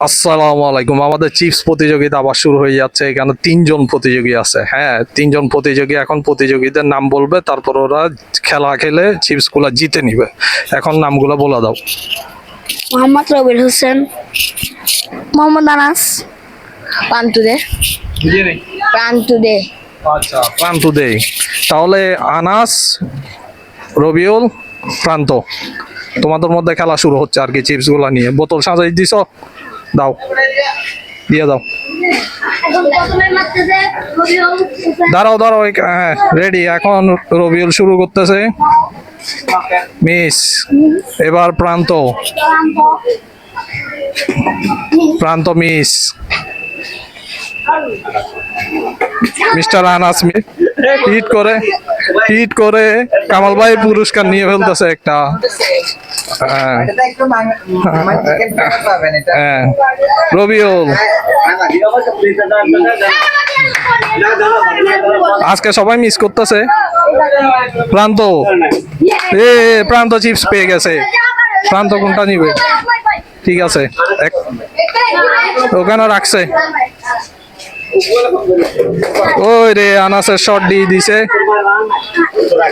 আসসালামু আলাইকুম। আমাদের চিপস প্রতিযোগিতা আবার শুরু হয়ে যাচ্ছে। এখানে তিনজন প্রতিযোগী আছে। হ্যাঁ তিনজন প্রতিযোগী এখন প্রতিযোগীদের নাম বলবে তারপর ওরা খেলা খেলে চিপসগুলা জিতে নিবে। এখন নামগুলো বলে দাও। মোহাম্মদ রবির হোসেন মোহাম্মদ আনাস পান্তুদে প্রান্তুদে। আচ্ছা প্রান্ত তাহলে আনাস রবিউল প্রান্ত। তোমাদের মধ্যে খেলা শুরু হচ্ছে আর কি চিপসগুলা নিয়ে। বোতল সাজাই দিছ? দাও। দিয়ে দাও। দাঁড়াও দাঁড়াও হ্যাঁ রেডি এখন রবিউল শুরু করতেছে। মিস, এবার Pranto. Pranto, miss. Mister Anas hit করে হিট করে কামাল ভাই পুরস্কার নিয়ে ফেলতেছে একটা হ্যাঁ। হ্যাঁ। রবিউল। আজকে সবাই মিস করতেছে। প্রান্ত। এ, প্রান্ত চিপস পেয়ে গেছে। প্রান্ত কোনটা নিবে? ঠিক আছে। ওখানে রাখছে। ওই রে আনাসের শর্ট দিয়ে দিছে।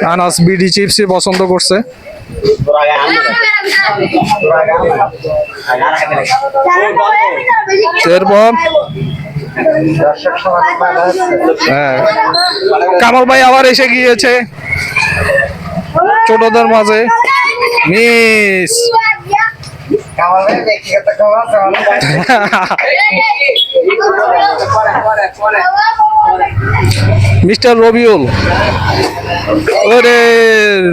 আনাস বিডি চিপসই পছন্দ করছে। এরপর। হ্যাঁ। কামাল ভাই আবার এসে গিয়েছে। ছোটদের মাঝে। মিস। কামাল ভাই ব্যক্তিগত কামাল ভাই। মিস্টার রবিউল। ওরে,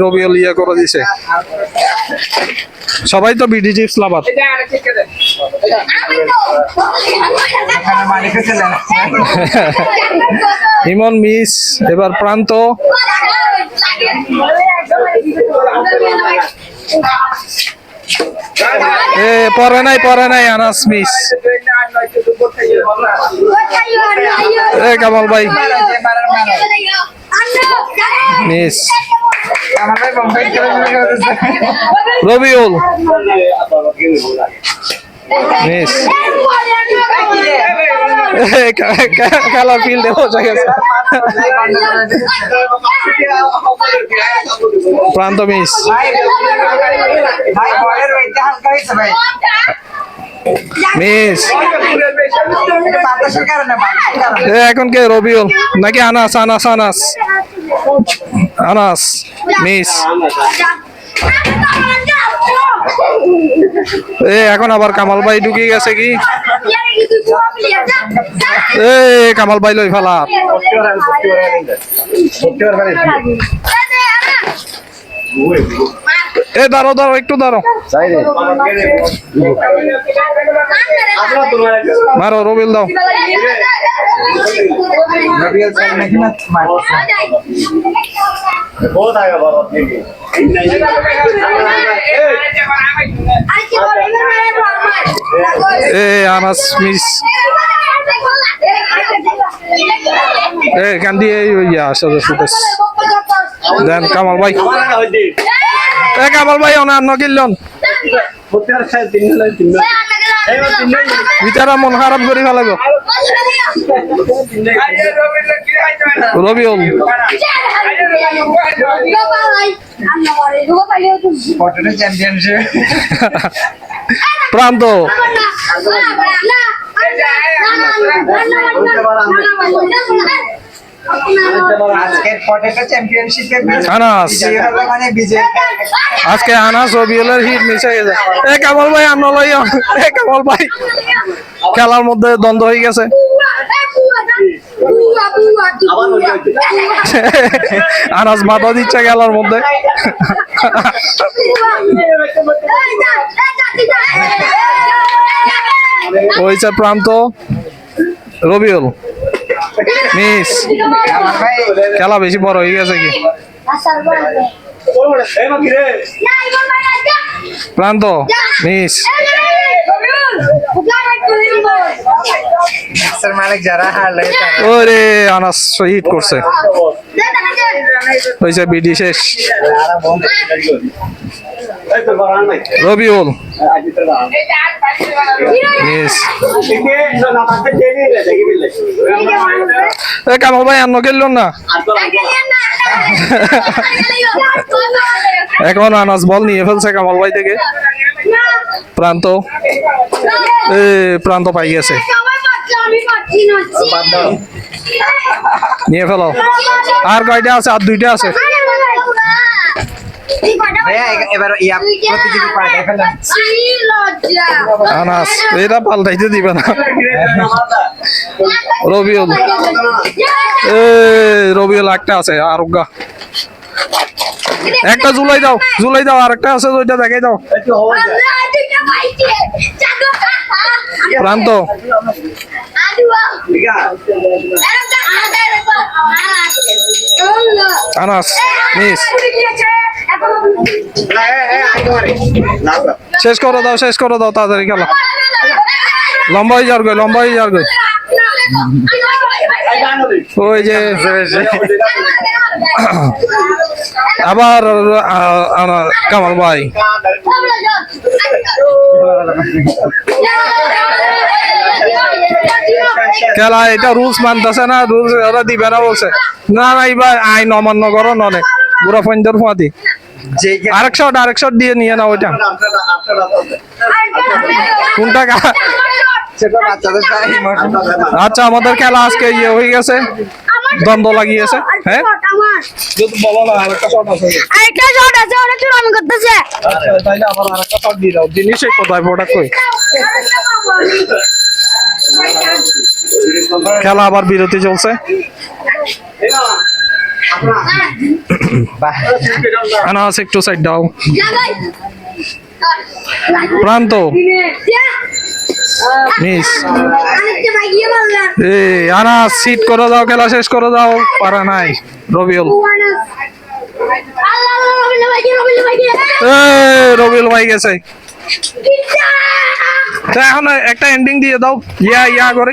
রবিউল ইয়ে করে দিছে। সবাই তো BD chips lover Emon, miss, এবার প্রান্ত। এ, পরে নাই পরে নাই, আনাস, মিস। এ কামাল ভাই মিস। রবিউল মিস এ, খে- খে- খেলার ফিল্ডে বসে গেছে প্রান্ত মিস মিস। এখন কে, রবিউল? নাকি আনাস আনাস আনাস? আনাস, মিস। এ, এখন আবার কামাল ভাই ঢুকে গেছে কি? এ, কামাল ভাই লই ফেলা। এ দাঁড়ো দাঁড়ো একটু দাঁড়ো মারো রবিউল দাও। এ আনাস মিস। এ দিয়ে ইয়া আসলে ফুটেজ দেন কামাল ভাই। এ কামাল ভাই অনান্য কিনলন বিচারা মন খারাপ করে ফেলাব পটেটো চ্যাম্পিয়নশিপ প্রান্ত আজকে আনাস রবিউলের হিট মিশে গেছে এ কামাল ভাই লই এ কামাল ভাই খেলার মধ্যে দ্বন্দ্ব হয়ে গেছে আনাস মাথা দিচ্ছে খেলার মধ্যে হয়েছে প্রান্ত রবিউল মিস খেলা বেশি বড় হয়ে গেছে কি? প্রান্ত মিস। মালিক যারা হারলে ওরে আনাস হিট করছে। হয়েছে বিডি শেষ। রবিউল। কামাল ভাই অন্য খেলল না? এখন আনাস বল নিয়ে ফেলছে কামাল ভাই থেকে। প্রান্ত। এ প্রান্ত পাই গেছে। আমি পাচ্ছি না। নিয়ে ফেলো। আর কয়টা আছে? আর দুইটা আছে। এবার ইয়া প্রতিযোগী পাল্টাই ফেলেন আনাস এটা পাল্টাইতে দিবে না। রবিউল। এ রবিউল একটা আছে আরোগ্যা। একটা জুলাই দাও জুলাই দাও আর একটা আছে ওইটা দেখাই দাও। প্রান্ত। আনাস। মিস শেষ করে দাও, শেষ করে দাও, তাড়াতাড়ি খেলা। লম্বা হয়ে যাওয়ার গই লম্বা হয়ে যাওয়ার গই ওই যে। আবার কামাল ভাই। খেলা, এটা রুলস মানতেছে না, রুলস ওরা দিবে না বলছে। না না এবার আইন অমান্য করো, ননে। বুড়া ফঞ্জর ফাঁদি আরেক শট আরেক শট দিয়ে নিয়ে নাও ওইটা কোনটা আচ্ছা আমাদের খেলা আজকে ইয়ে হয়ে গেছে। দ্বন্দ্ব লাগিয়েছে। হ্যাঁ? বলো না আরেকটা শট আছে। আরেকটা শট আছে ওরা চুরামি করতেছে। আচ্ছা তাইলে আবার আরেকটা শট দিয়ে দাও। জিনিসই কোথায় প্রোডাক্ট কই খেলা আবার বিরতি চলছে। আনাস একটু সাইড দাও। প্রান্ত। মিস এ আনাস সিট করে দাও খেলা শেষ করে দাও। পারা নাই রবিউল। এ রবিউল ভাই গেছে। তা এখন একটা এন্ডিং দিয়ে দাও। ইয়া ইয়া করে।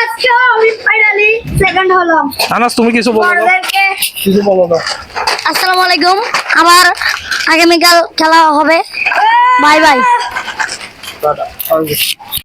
আজকে আমি ফাইনালি সেকেন্ড হলাম। আনাস তুমি কিছু বলো কিছু বলো না আসসালামু আলাইকুম। আবার আগামীকাল খেলা হবে। Bye bye. টাটা।